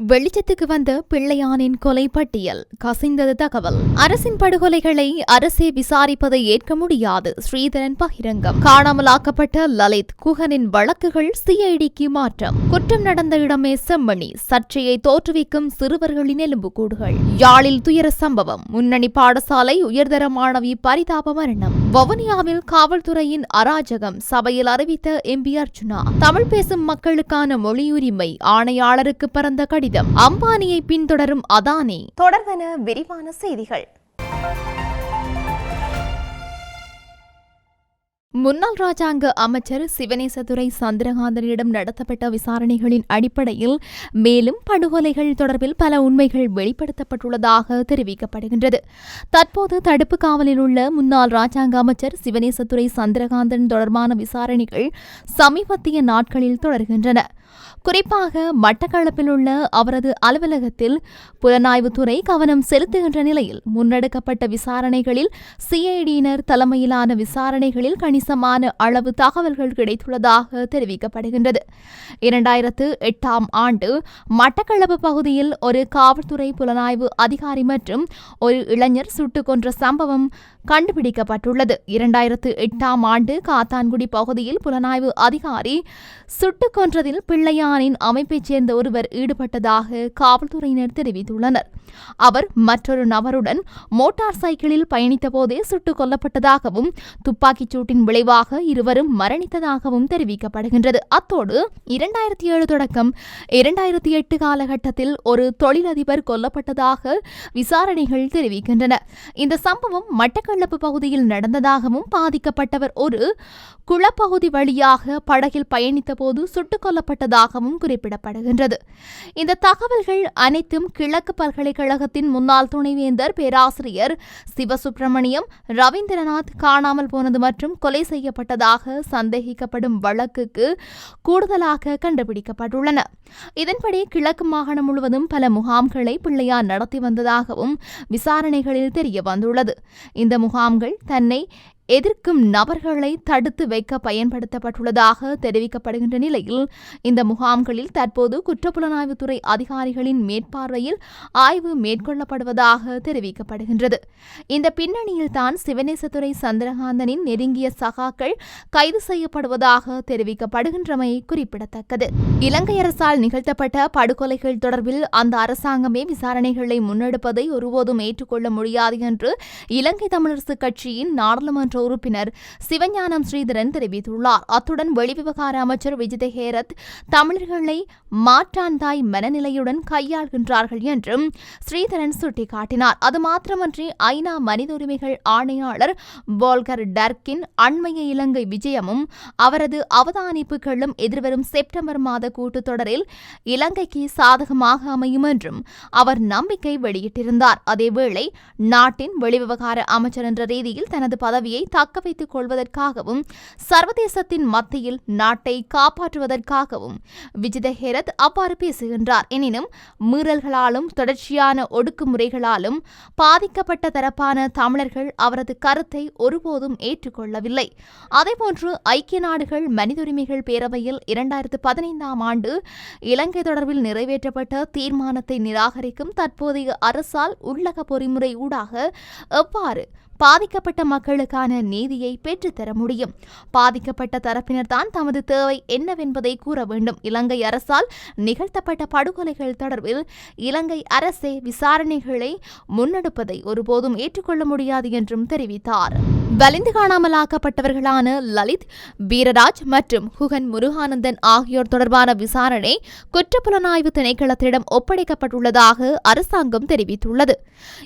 வெளிச்சத்துக்கு வந்த பிள்ளையானின் கொலை பட்டியல் கசிந்தது தகவல். அரசின் படுகொலைகளை அரசே விசாரிப்பதை ஏற்க முடியாது ஸ்ரீதரன் பகிரங்கம். காணாமலாக்கப்பட்ட லலித் குகனின் வழக்குகள் சிஐடிக்கு மாற்றம். குற்றம் நடந்த இடமே செம்மணி சர்ச்சையை தோற்றுவிக்கும் சிறுவர்களின் எலும்புக்கூடுகள். யாழில் துயர சம்பவம் முன்னணி பாடசாலை உயர்தர மாணவி பரிதாப மரணம். வவுனியாவில் காவல்துறையின் அராஜகம் சபையில் அறிவித்த எம்பி அர்ஜுனா. தமிழ் பேசும் மக்களுக்கான மொழியுரிமை ஆணையாளருக்கு பிறந்த கடிதம் அம்பானியை பின்தொடரும் அதானி. தொடர்வன விரிவான செய்திகள். முன்னாள் ராஜாங்க அமைச்சர் சிவனேசதுரை சந்திரகாந்தனிடம் நடத்தப்பட்ட விசாரணைகளின் அடிப்படையில் மேலும் படுகொலைகள் தொடர்பில் பல உண்மைகள் வெளிப்படுத்தப்பட்டுள்ளதாக தெரிவிக்கப்படுகின்றது. தற்போது தடுப்பு காவலில் உள்ள முன்னாள் ராஜாங்க அமைச்சர் சிவனேசதுரை சந்திரகாந்தன் தொடர்பான விசாரணைகள் சமீபத்திய நாட்களில் தொடர்கின்றன. குறிப்பாக மட்டக்களப்பில் உள்ள அவரது அலுவலகத்தில் புலனாய்வுத்துறை கவனம் செலுத்துகின்ற நிலையில் முன்னெடுக்கப்பட்ட விசாரணைகளில் சிஐடியினர் தலைமையிலான விசாரணைகளில் கணிசமான அளவு தகவல்கள் கிடைத்துள்ளதாக தெரிவிக்கப்படுகின்றது. இரண்டாயிரத்து எட்டாம் ஆண்டு மட்டக்களப்பு பகுதியில் ஒரு காவல்துறை புலனாய்வு அதிகாரி மற்றும் ஒரு இளைஞர் சுட்டுக் கொன்ற சம்பவம் கண்டுபிடிக்கப்பட்டுள்ளது. இரண்டாயிரத்து எட்டாம் ஆண்டு காத்தான்குடி பகுதியில் புலனாய்வு அதிகாரி சுட்டுக் கொன்றதில் பிள்ளையானின் அமைப்பைச் சேர்ந்த ஒருவர் ஈடுபட்டதாக காவல்துறையினர் தெரிவித்துள்ளனர். அவர் மற்றொரு நபருடன் மோட்டார் சைக்கிளில் பயணித்த போதே சுட்டுக் கொல்லப்பட்டதாகவும் துப்பாக்கிச் சூட்டின் விளைவாக இருவரும் மரணித்ததாகவும் தெரிவிக்கப்படுகின்றது. அத்தோடு இரண்டாயிரத்தி ஏழு தொடக்கம் இரண்டாயிரத்தி எட்டு காலகட்டத்தில் ஒரு தொழிலதிபர் கொல்லப்பட்டதாக விசாரணைகள் தெரிவிக்கின்றன. இந்த சம்பவம் மட்டக்களப்பு பகுதியில் நடந்ததாகவும் பாதிக்கப்பட்டவர் ஒரு குளப்பகுதி வழியாக படகில் பயணித்த போது சுட்டுக் உள்ளதாகவும் குறிப்பிடப்படுகின்றது. இந்த தகவல்கள் அனைத்தும் கிழக்கு பல்கலைக்கழகத்தின் முன்னாள் துணைவேந்தர் பேராசிரியர் சிவசுப்பிரமணியம் ரவீந்திரநாத் காணாமல் போனது மற்றும் கொலை செய்யப்பட்டதாக சந்தேகிக்கப்படும் வழக்குக்கு கூடுதலாக கண்டுபிடிக்கப்பட்டுள்ளன. இதன்படி கிழக்கு மாகாணம் முழுவதும் பல முகாம்களை பிள்ளையார் நடத்தி வந்ததாகவும் விசாரணைகளில் தெரிய வந்துள்ளது இந்த முகாம்கள் தன்னை எதிர்க்கும் நபர்களை தடுத்து வைக்க பயன்படுத்தப்பட்டுள்ளதாக தெரிவிக்கப்படுகின்ற நிலையில் இந்த முகாம்களில் தற்போது குற்றப்புலனாய்வுத்துறை அதிகாரிகளின் மேற்பார்வையில் ஆய்வு மேற்கொள்ளப்படுவதாக தெரிவிக்கப்படுகின்றது. இந்த பின்னணியில் தான் சிவநேசத்துறை சந்திரகாந்தனின் நெருங்கிய சகாக்கள் கைது செய்யப்படுவதாக தெரிவிக்கப்படுகின்றமை குறிப்பிடத்தக்கது. இலங்கை அரசால் நிகழ்த்தப்பட்ட படுகொலைகள் தொடர்பில் அந்த அரசாங்கமே விசாரணைகளை முன்னெடுப்பதை ஒருபோதும் ஏற்றுக்கொள்ள முடியாது என்று இலங்கை தமிழரசு கட்சியின் நாடாளுமன்ற உறுப்பினர் சிவஞானம் ஸ்ரீதரன் தெரிவித்துள்ளார். அத்துடன் வெளிவிவகார அமைச்சர் விஜித ஹேரத் தமிழர்களை மாற்றாந்தாய் மனநிலையுடன் கையாள்கின்றார்கள் என்றும் ஸ்ரீதரன் சுட்டிக்காட்டினார். அது மாத்திரமன்றி ஐநா மனித உரிமைகள் ஆணையாளர் போல்கர் டர்கின் அண்மைய இலங்கை விஜயமும் அவரது அவதானிப்புகளும் எதிர்வரும் செப்டம்பர் மாத கூட்டத்தொடரில் இலங்கைக்கு சாதகமாக அமையும் என்றும் அவர் நம்பிக்கை வெளியிட்டிருந்தார். அதேவேளை நாட்டின் வெளிவிவகார அமைச்சர் என்ற ரீதியில் தனது பதவியை தக்க வைத்துக் கொள்வதற்காகவும் சர்வதேசத்தின் மத்தியில் நாட்டை காப்பாற்றுவதற்காகவும் விஜித ஹேரத் அவ்வாறு பேசுகின்றார். எனினும் மீறல்களாலும் தொடர்ச்சியான ஒடுக்குமுறைகளாலும் பாதிக்கப்பட்ட தரப்பான தமிழர்கள் அவரது கருத்தை ஒருபோதும் ஏற்றுக்கொள்ளவில்லை. அதேபோன்று ஐக்கிய நாடுகள் மனித உரிமைகள் பேரவையில் இரண்டாயிரத்து பதினைந்தாம் ஆண்டு இலங்கை தொடர்பில் நிறைவேற்றப்பட்ட தீர்மானத்தை நிராகரிக்கும் தற்போதைய அரசால் உள்ளக பொறிமுறை ஊடாக எவ்வாறு பாதிக்கப்பட்ட மக்களுக்கான நீதியை பெற்றுத்தர முடியும். பாதிக்கப்பட்ட தரப்பினர் தான் தமது தேவை என்னவென்பதை கூற வேண்டும். இலங்கை அரசால் நிகழ்த்தப்பட்ட படுகொலைகள் தொடர்பில் இலங்கை அரசே விசாரணைகளை முன்னெடுப்பதை ஒருபோதும் ஏற்றுக்கொள்ள முடியாது என்றும் தெரிவித்தார். வலிந்து காணாமலாக்கப்பட்டவர்களான லலித் வீரராஜ் மற்றும் குகன் முருகானந்தன் ஆகியோர் தொடர்பான விசாரணை குற்றப்புலனாய்வு திணைக்களத்திடம் ஒப்படைக்கப்பட்டுள்ளதாக அரசாங்கம் தெரிவித்துள்ளது.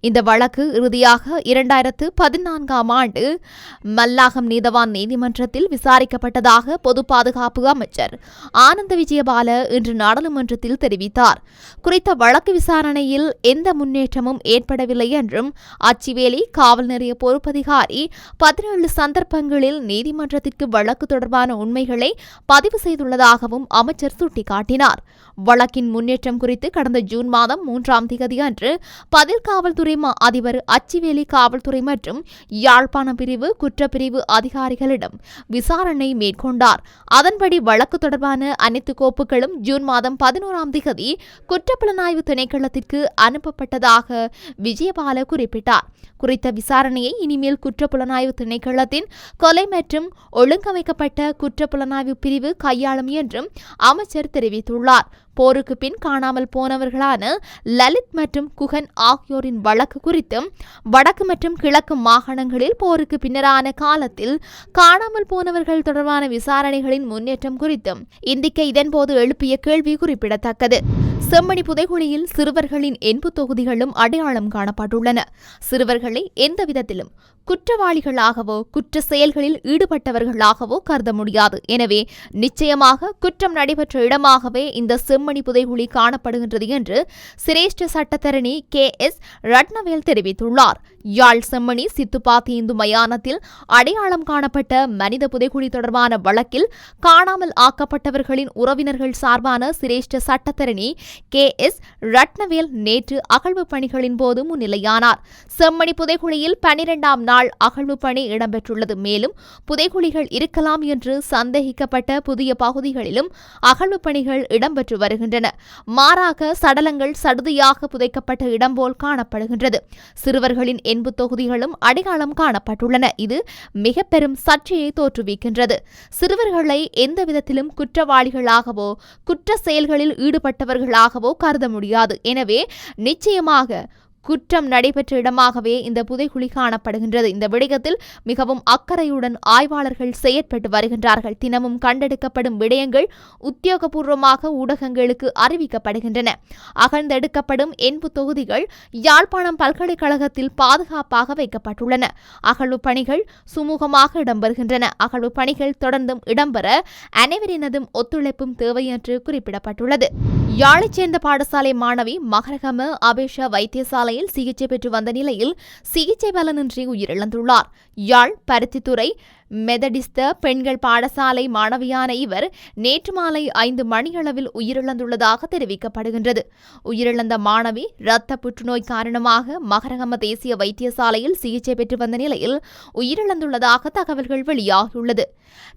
இந்த வழக்கு இறுதியாக இரண்டாயிரத்து பதினான்காம் ஆண்டு மல்லாகம் நீதவான் நீதிமன்றத்தில் விசாரிக்கப்பட்டதாக பொது பாதுகாப்பு அமைச்சர் ஆனந்த விஜயபால இன்று நாடாளுமன்றத்தில் தெரிவித்தார். குறித்த வழக்கு விசாரணையில் எந்த முன்னேற்றமும் ஏற்படவில்லை என்றும் அச்சிவேலி காவல் நிலைய பொறுப்பதிகாரி பதினேழு சந்தர்ப்பங்களில் நீதிமன்றத்திற்கு வழக்கு தொடர்பான உண்மைகளை பதிவு செய்துள்ளதாகவும் அமைச்சர் சுட்டிக்காட்டினார். வழக்கின் முன்னேற்றம் குறித்து கடந்த ஜூன் மாதம் மூன்றாம் தேதி அன்று பதில் காவல்துறை மா அதிபர் அச்சிவேலி காவல்துறை மற்றும் யாழ்ப்பாண பிரிவு குற்றப்பிரிவு அதிகாரிகளிடம் விசாரணை மேற்கொண்டார். அதன்படி வழக்கு தொடர்பான அனைத்து கோப்புகளும் ஜூன் மாதம் பதினோராம் திகதி குற்றப்புலனாய்வு திணைக்களத்திற்கு அனுப்பப்பட்டதாக விஜயபால குறிப்பிட்டார். குறித்த விசாரணையை இனிமேல் குற்றப்புலனாய்வு திணைக்களத்தின் கொலை மற்றும் ஒழுங்கமைக்கப்பட்ட குற்றப்புலனாய்வு பிரிவு கையாளும் என்றும் அமைச்சர் தெரிவித்துள்ளார். போருக்கு பின் காணாமல் போனவர்களான லலித் மற்றும் குகன் ஆகியோரின் வழக்கு குறித்தும் வடக்கு மற்றும் கிழக்கு மாகாணங்களில் போருக்கு பின்னரான காலத்தில் காணாமல் போனவர்கள் தொடர்பான விசாரணைகளின் முன்னேற்றம் குறித்தும் இந்திக்க இதன்போது எழுப்பிய கேள்வி குறிப்பிடத்தக்கது. செம்மணி புதைகுழியில் சிறுவர்களின் எண்பு தொகுதிகளும் அடையாளம் காணப்பட்டுள்ளன. சிறுவர்களை எந்த விதத்திலும் குற்றவாளிகளாகவோ குற்ற செயல்களில் ஈடுபட்டவர்களாகவோ கருத முடியாது. எனவே நிச்சயமாக குற்றம் நடைபெற்ற இடமாகவே இந்த செம்மணி புதைகுழி காணப்படுகின்றது என்று சிரேஷ்ட சட்டத்தரணி கே. எஸ். ரட்னவேல் தெரிவித்துள்ளார். யாழ் செம்மணி சித்துப்பாத்தி இந்து மயானத்தில் அடையாளம் காணப்பட்ட மனித புதைகுழி தொடர்பான வழக்கில் காணாமல் ஆக்கப்பட்டவர்களின் உறவினர்கள் சார்பான சிரேஷ்ட சட்டத்தரணி கே. எஸ். ரட்னவேல் நேற்று அகழ்வு பணிகளின் போது முன்னிலையானார். செம்மணி புதைகுழியில் பனிரெண்டாம் நாள் அகழ்வு பணி இடம்பெற்றுள்ளது. மேலும் புதைகுழிகள் இருக்கலாம் என்று சந்தேகிக்கப்பட்ட புதிய பகுதிகளிலும் அகழ்வு பணிகள் இடம்பெற்று வருகின்றன. மாறாக சடலங்கள் சடுதியாக புதைக்கப்பட்ட இடம் போல் காணப்படுகின்றது. சிறுவர்களின் எண்பு தொகுதிகளும் அடையாளம் காணப்பட்டுள்ளன. இது மிக பெரும் சர்ச்சையை தோற்றுவிக்கின்றது. சிறுவர்களை எந்த விதத்திலும் குற்றவாளிகளாகவோ குற்ற செயல்களில் ஈடுபட்டவர்களாகவோ கருத முடியாது. எனவே நிச்சயமாக குற்றம் நடைபெற்ற இடமாகவே இந்த புதைகுழி காணப்படுகின்றது. இந்த விடயத்தில் மிகவும் அக்கறையுடன் ஆய்வாளர்கள் செயற்பட்டு வருகின்றார்கள். தினமும் கண்டெடுக்கப்படும் விடயங்கள் உத்தியோகபூர்வமாக ஊடகங்களுக்கு அறிவிக்கப்படுகின்றன. அகழ்ந்தெடுக்கப்படும் எண்பு தொகுதிகள் யாழ்ப்பாணம் பல்கலைக்கழகத்தில் பாதுகாப்பாக வைக்கப்பட்டுள்ளன. அகழ்வு பணிகள் சுமூகமாக இடம்பெறுகின்றன. அகழ்வு பணிகள் தொடர்ந்தும் இடம்பெற அனைவரினதும் ஒத்துழைப்பும் தேவை என்று குறிப்பிடப்பட்டுள்ளது. யாழைச் சேர்ந்த பாடசாலை மாணவி மகரகம அபேஷ மருத்துவமனையில் சிகிச்சை பெற்று வந்த நிலையில் சிகிச்சை பலனின்றி உயிரிழந்துள்ளார். யாழ் பருத்தித்துறை மெதடிஸ்த பெண்கள் பாடசாலை மாணவியான இவர் நேற்று மாலை ஐந்து மணியளவில் உயிரிழந்துள்ளதாக தெரிவிக்கப்படுகின்றது. உயிரிழந்த மாணவி இரத்த புற்றுநோய் காரணமாக மகரகம தேசிய வைத்தியசாலையில் சிகிச்சை பெற்று வந்த நிலையில் உயிரிழந்துள்ளதாக தகவல்கள் வெளியாகியுள்ளது.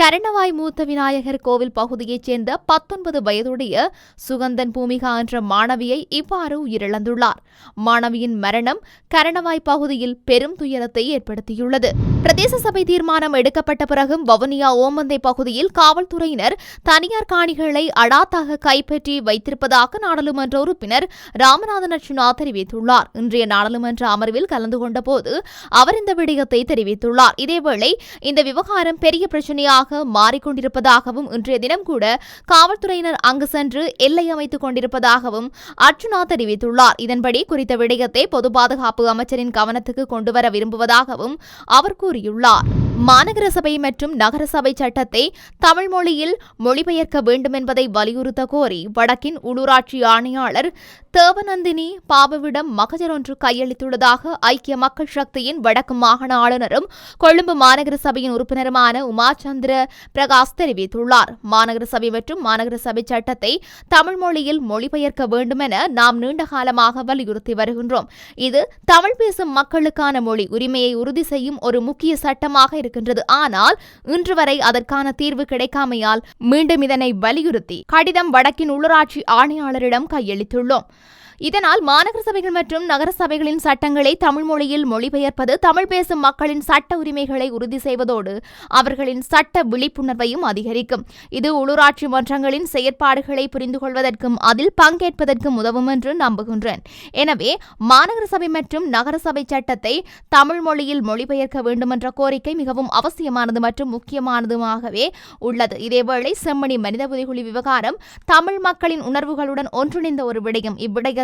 கரணவாய் மூத்த விநாயகர் கோவில் பகுதியைச் சேர்ந்த பத்தொன்பது வயதுடைய சுகந்தன் பூமிகா என்ற மாணவியை இவ்வாறு உயிரிழந்துள்ளார். மாணவியின் மரணம் கரணவாய் பகுதியில் பெரும் துயரத்தை ஏற்படுத்தியுள்ளது. பிரதேச சபை தீர்மானம் எடுக்க எடுக்கப்பட்ட பிறகும் வவுனியா ஓமந்தை பகுதியில் காவல்துறையினர் தனியார் காணிகளை அடாத்தாக கைப்பற்றி வைத்திருப்பதாக நாடாளுமன்ற உறுப்பினர் ராமநாதன் அர்ச்சுனா தெரிவித்துள்ளார். இன்றைய நாடாளுமன்ற அமர்வில் கலந்து கொண்டபோது அவர் இந்த விடயத்தை தெரிவித்துள்ளார். இதேவேளை இந்த விவகாரம் பெரிய பிரச்சனையாக மாறிக்கொண்டிருப்பதாகவும் இன்றைய தினம் கூட காவல்துறையினர் அங்கு சென்று எல்லை அமைத்துக் கொண்டிருப்பதாகவும் அர்ச்சுனா தெரிவித்துள்ளார். இதன்படி குறித்த விடயத்தை பொது பாதுகாப்பு அமைச்சரின் கவனத்துக்கு கொண்டுவர விரும்புவதாகவும் அவர் கூறியுள்ளார். மாநகர சபை மற்றும் நகரசபை சட்டத்தை தமிழ் மொழியில் மொழிபெயர்க்க வேண்டும் என்பதை வலியுறுத்த கோரி வடக்கின் உள்ளூராட்சி ஆணையாளர் தேவநந்தினி பாபுவிடம் மகஜர் ஒன்று கையளித்துள்ளதாக ஐக்கிய மக்கள் சக்தியின் வடக்கு மாகாண ஆளுநரும் கொழும்பு மாநகர சபையின் உறுப்பினருமான உமாச்சந்திர பிரகாஷ் தெரிவித்துள்ளார். மாநகர சபை மற்றும் மாநகர சபை சட்டத்தை தமிழ் மொழியில் மொழிபெயர்க்க வேண்டும் என நாம் நீண்ட காலமாக வலியுறுத்தி வருகின்றோம். இது தமிழ் பேசும் மக்களுக்கான மொழி. உரிமையை உறுதி செய்யும் ஒரு முக்கிய சட்டமாக இருக்கின்றது. ஆனால் இன்று வரை அதற்கான தீர்வு கிடைக்காமையால் மீண்டும் இதனை வலியுறுத்தி கடிதம் வடக்கின் உள்ளூராட்சி ஆணையாளரிடம் கையளித்துள்ளோம். இதனால் மாநகர சபைகள் மற்றும் நகர சபைகளின் சட்டங்களை தமிழ் மொழியில் மொழிபெயர்ப்பது தமிழ் பேசும் மக்களின் சட்ட உரிமைகளை உறுதி செய்வதோடு அவர்களின் சட்ட விழிப்புணர்வையும் அதிகரிக்கும். இது உள்ளூராட்சி மன்றங்களின் செயற்பாடுகளை புரிந்து கொள்வதற்கும் அதில் பங்கேற்பதற்கும் உதவும் என்று நம்புகின்றேன். எனவே மாநகர சபை மற்றும் நகர சபை சட்டத்தை தமிழ் மொழியில் மொழிபெயர்க்க வேண்டுமென்ற கோரிக்கை மிகவும் அவசியமானது மற்றும் முக்கியமானதுமாகவே உள்ளது. இதேவேளை செம்மணி மனித புதைகுழி விவகாரம் தமிழ் மக்களின் உணர்வுகளுடன் ஒன்றிணைந்த ஒரு விடயம்.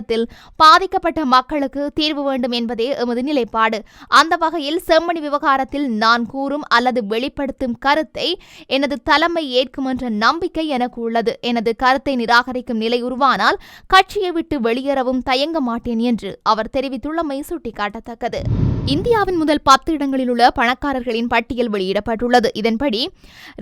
தமிழகத்தில் பாதிக்கப்பட்ட மக்களுக்கு தீர்வு வேண்டும் என்பதே எமது நிலைப்பாடு. அந்த வகையில் செம்மணி விவகாரத்தில் நான் கூறும் அல்லது வெளிப்படுத்தும் கருத்தை எனது தலைமை ஏற்கும் என்ற நம்பிக்கை எனக்கு உள்ளது. எனது கருத்தை நிராகரிக்கும் நிலை உருவானால் கட்சியை விட்டு வெளியேறவும் தயங்க மாட்டேன் என்று அவர் தெரிவித்துள்ளமை சுட்டிக்காட்டத்தக்கது. இந்தியாவின் முதல் பத்து இடங்களில் உள்ள பணக்காரர்களின் பட்டியல் வெளியிடப்பட்டுள்ளது. இதன்படி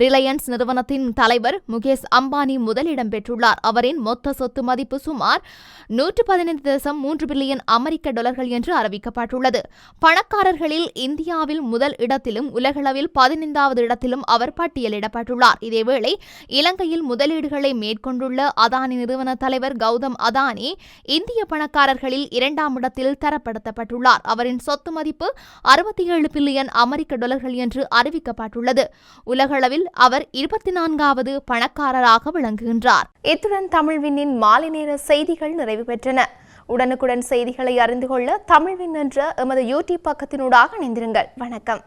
ரிலையன்ஸ் நிறுவனத்தின் தலைவர் முகேஷ் அம்பானி முதலிடம் பெற்றுள்ளார். அவரின் மொத்த சொத்து மதிப்பு சுமார் நூற்று பதினைந்து தசம் மூன்று பில்லியன் அமெரிக்க டாலர்கள் என்று அறிவிக்கப்பட்டுள்ளது. பணக்காரர்களில் இந்தியாவில் முதல் இடத்திலும் உலகளவில் பதினைந்தாவது இடத்திலும் அவர் பட்டியலிடப்பட்டுள்ளார். இதேவேளை இலங்கையில் முதலீடுகளை மேற்கொண்டுள்ள அதானி நிறுவன தலைவர் கௌதம் அதானி இந்திய பணக்காரர்களில் இரண்டாம் இடத்தில் தரப்படுத்தப்பட்டுள்ளார். அவரின் சொத்து மதிப்பு அறுபத்தி ஏழு பில்லியன் அமெரிக்க டாலர்கள் என்று அறிவிக்கப்பட்டுள்ளது. உலகளவில் அவர் இருபத்தி நான்காவது பணக்காரராக விளங்குகின்றார். இத்துடன் தமிழ்வினின் மாலை நேர செய்திகள் நிறைவு பெற்றன. உடனுக்குடன் செய்திகளை அறிந்து கொள்ள தமிழ்வின் என்ற எமது யூடியூப் பக்கத்தினூடாக இணைந்திருங்கள். வணக்கம்.